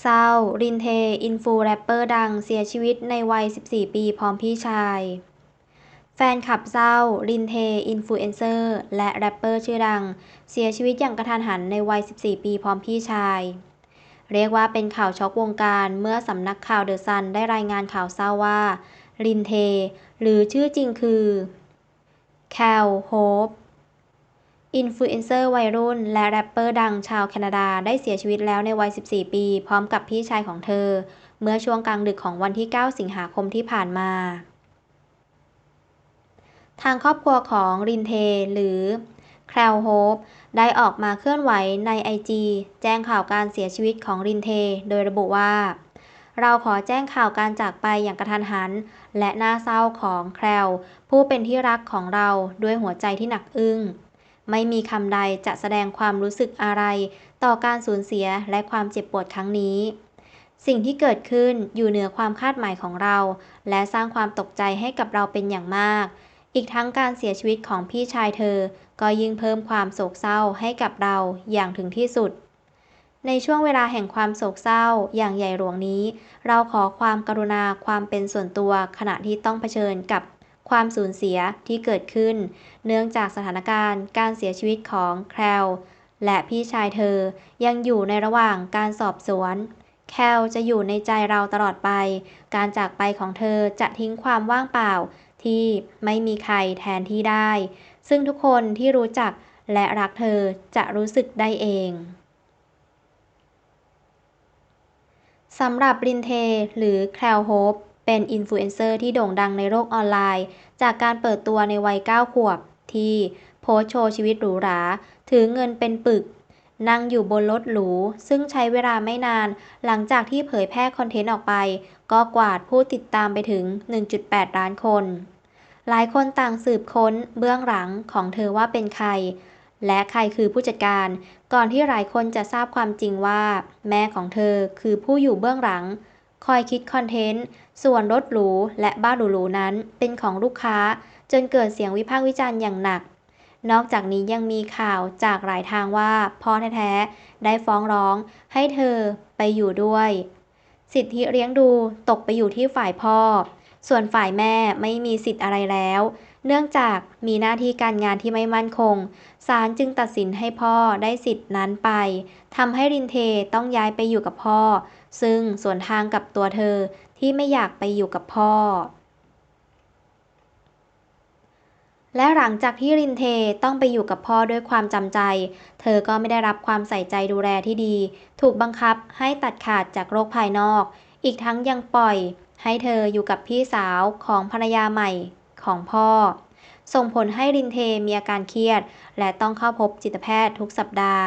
เศร้ารินเท อินฟูแรปเปอร์ดังเสียชีวิตในวัย 14 ปีพร้อมพี่ชาย แฟนคลับเศร้ารินเท อินฟลูเอนเซอร์ และแรปเปอร์ชื่อดัง เสียชีวิตอย่างกระทันหันในวัย 14 ปีพร้อมพี่ชาย เรียกว่าเป็นข่าวช็อกวงการเมื่อสำนักข่าวเดอะซันได้รายงานข่าวเศร้าว่ารินเท หรือชื่อจริงคือแคลโฮป อินฟลูเอนเซอร์วัยรุ่น และแรปเปอร์ดังชาวแคนาดาได้เสียชีวิตแล้วในวัย 14 ปี พร้อมกับพี่ชายของเธอ เมื่อช่วงกลางดึกของวันที่ 9 สิงหาคมที่ผ่านมา ทางครอบครัวของรินเท หรือแคลโฮปได้ออกมาเคลื่อนไหวในไอจีแจ้งข่าวการเสียชีวิตของรินเท โดยระบุว่า เราขอแจ้งข่าวการจากไปอย่างกระทันหัน และน่าเศร้าของแคล ผู้เป็นที่รักของเราด้วยหัวใจที่หนักอึ้ง ไม่มีคำใดจะแสดงความรู้สึกอะไร ต่อการสูญเสียและความเจ็บปวดครั้งนี้ สิ่งที่เกิดขึ้นอยู่เหนือความคาดหมายของเรา และสร้างความตกใจให้กับเราเป็นอย่างมาก อีกทั้งการเสียชีวิตของพี่ชายเธอ ก็ยิ่งเพิ่มความโศกเศร้าให้กับเราอย่างถึงที่สุดในช่วงเวลาแห่งความโศกเศร้าอย่างใหญ่หลวงนี้ เราขอความกรุณาความเป็นส่วนตัวขณะที่ต้องเผชิญกับ ความสูญเสียที่เกิดขึ้น เนื่องจากสถานการณ์การเสียชีวิตของแคลและพี่ชายเธอยังอยู่ในระหว่างการสอบสวน แคลจะอยู่ในใจเราตลอดไป การจากไปของเธอจะทิ้งความว่างเปล่าที่ไม่มีใครแทนที่ได้ ซึ่งทุกคนที่รู้จักและรักเธอจะรู้สึกได้เองสำหรับรินเทหรือแคลโฮป เป็นอินฟลูเอนเซอร์ที่โด่งดังในโลกออนไลน์ จากการเปิดตัวในวัย 9 ขวบ ที่โพสโชว์ชีวิตหรูหรา ถือเงินเป็นปึก นั่งอยู่บนรถหรู ซึ่งใช้เวลาไม่นาน หลังจากที่เผยแพร่คอนเทนต์ออกไป ก็กวาดผู้ติดตามไปถึง 1.8 ล้านคน หลายคนต่างสืบค้นเบื้องหลังของเธอว่าเป็นใคร และใครคือผู้จัดการ ก่อนที่หลายคนจะทราบความจริงว่า แม่ของเธอคือผู้อยู่เบื้องหลัง คอยคิดคอนเทนต์ ส่วนรถหรูและบ้านหรูๆนั้นเป็นของลูกค้า จนเกิดเสียงวิพากษ์วิจารณ์อย่างหนัก นอกจากนี้ยังมีข่าวจากหลายทางว่าพ่อแท้ๆได้ฟ้องร้องให้เธอไปอยู่ด้วย สิทธิเลี้ยงดูตกไปอยู่ที่ฝ่ายพ่อ ส่วนฝ่ายแม่ไม่มีสิทธิ์อะไรแล้ว เนื่องจากมีหน้าที่การงานที่ไม่มั่นคง ศาลจึงตัดสินให้พ่อได้สิทธินั้นไป ทำให้รินเทต้องย้ายไปอยู่กับพ่อ ซึ่งสวนทางกับตัวเธอที่ไม่อยากไปอยู่กับพ่อ และหลังจากที่รินเทต้องไปอยู่กับพ่อด้วยความจำใจ เธอก็ไม่ได้รับความใส่ใจดูแลที่ดี ถูกบังคับให้ตัดขาดจากโลกภายนอก อีกทั้งยังปล่อยให้เธออยู่กับพี่สาวของภรรยาใหม่ ของพ่อ ส่งผลให้รินเทมีอาการเครียด และต้องเข้าพบจิตแพทย์ทุกสัปดาห์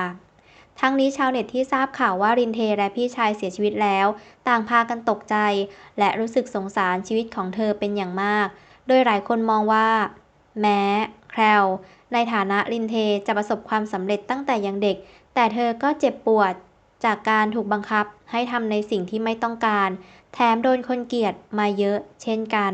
ทั้งนี้ชาวเน็ตที่ทราบข่าวว่ารินเทและพี่ชายเสียชีวิตแล้ว ต่างพากันตกใจ และรู้สึกสงสารชีวิตของเธอเป็นอย่างมาก โดยหลายคนมองว่า แม้แคลในฐานะรินเทจะประสบความสำเร็จตั้งแต่ยังเด็ก แต่เธอก็เจ็บปวดจากการถูกบังคับให้ทำในสิ่งที่ไม่ต้องการ แถมโดนคนเกลียดมาเยอะเช่นกัน